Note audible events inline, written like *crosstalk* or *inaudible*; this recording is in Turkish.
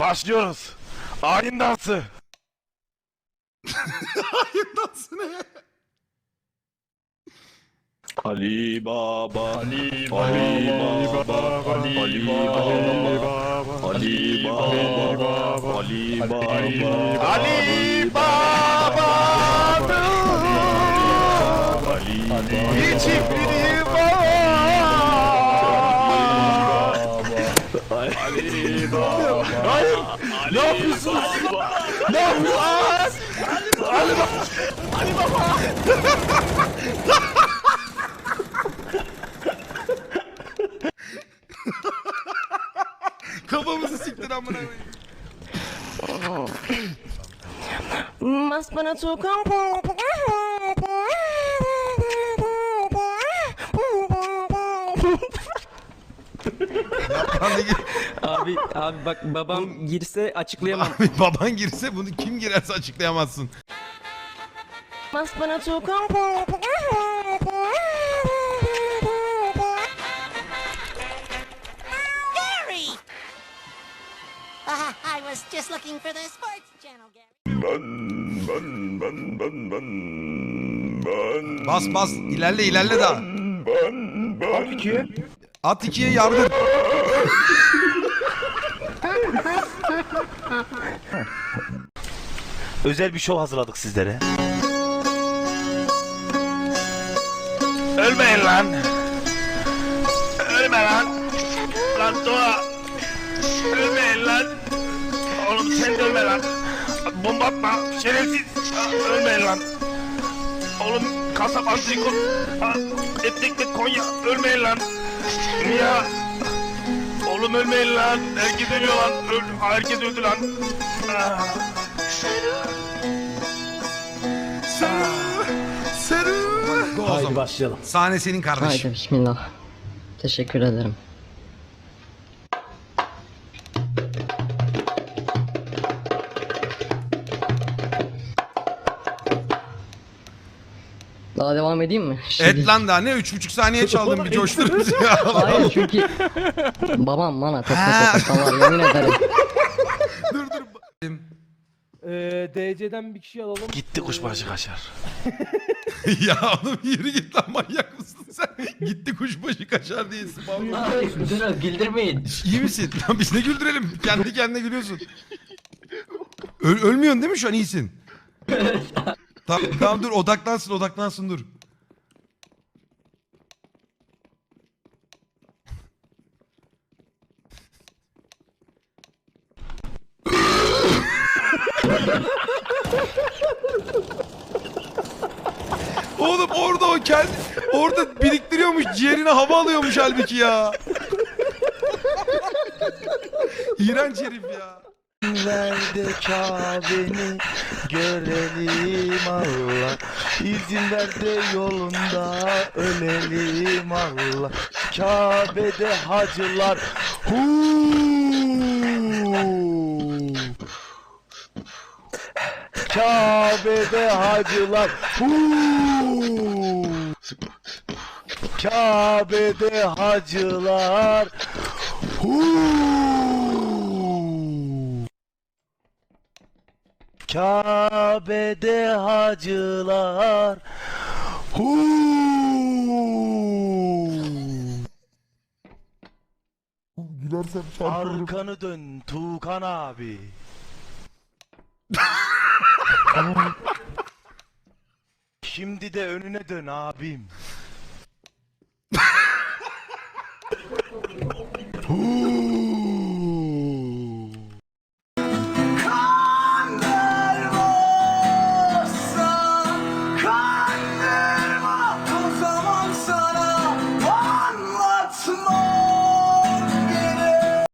Başlıyoruz. Ayin dansı. Nasıl ne? Ali Baba. Ali Ali Baba, Baba. Ali Ali Baba, Baba. Ali Baba. Ali Baba. Ali Ali Baba. Ali Hiçbiri Ne yapıyorsunuz? Ne yapıyorsunuz? Ali Baba. Ali Baba. Kafamızı siktir amına koyayım. Mas bana tukang Abi abi bak babam girse açıklayamam. Abi baban girse bunu kim girerse açıklayamazsın. Mas bana! Uh, I was just looking for the sports channel, Gary. Bas bas ilerle ilerle daha. At ikiye. At ikiye yardır. Özel bir şov hazırladık sizlere. Ölmeyin lan. Ölme lan. Lan Doğa. Ölmeyin lan. Oğlum sen de ölme lan. Bomba atma. Şerefsiz. Ölmeyin lan. Oğlum kasap antrikot. Aa, Et ekmek Konya. Ölmeyin lan. Ya. Oğlum ölmeyin lan. Herkes ölüyor lan. Öl herkes öldü lan. Aa. Haydi başlayalım. Sahne senin kardeşim. Haydi bismillah. Teşekkür ederim. Daha devam edeyim mi? Şimdi- Et lan daha ne? Üç buçuk saniye çaldım bir coştur bizi ya. Hayır çünkü *laughs* babam bana Ha. tekme tokat var yemin ederim. *laughs* dur dur. Ee, DC'den bir kişi alalım. Gitti kuşbaşı kaşar. *laughs* ya oğlum yürü git lan manyak mısın sen? Gitti kuşbaşı kaşar diyesin. Durun güldürmeyin. İyi misin? Lan biz ne güldürelim? Kendi kendine gülüyorsun. Öl- ölmüyorsun değil mi şu an iyisin? Tamam, tamam dur odaklansın odaklansın dur. Oğlum orada o kendi orada biriktiriyormuş ciğerine hava alıyormuş halbuki ya. İğrenç herif ya. Ver de Kabe'ni görelim Allah İzin ver de yolunda ölelim Allah Kabe'de hacılar Huu. Kabe'de hacılar Huu. Kabe'de hacılar Huu. Kabe'de hacılar Hu Arkanı dön Tuğkan abi. Şimdi de önüne dön abim. Hu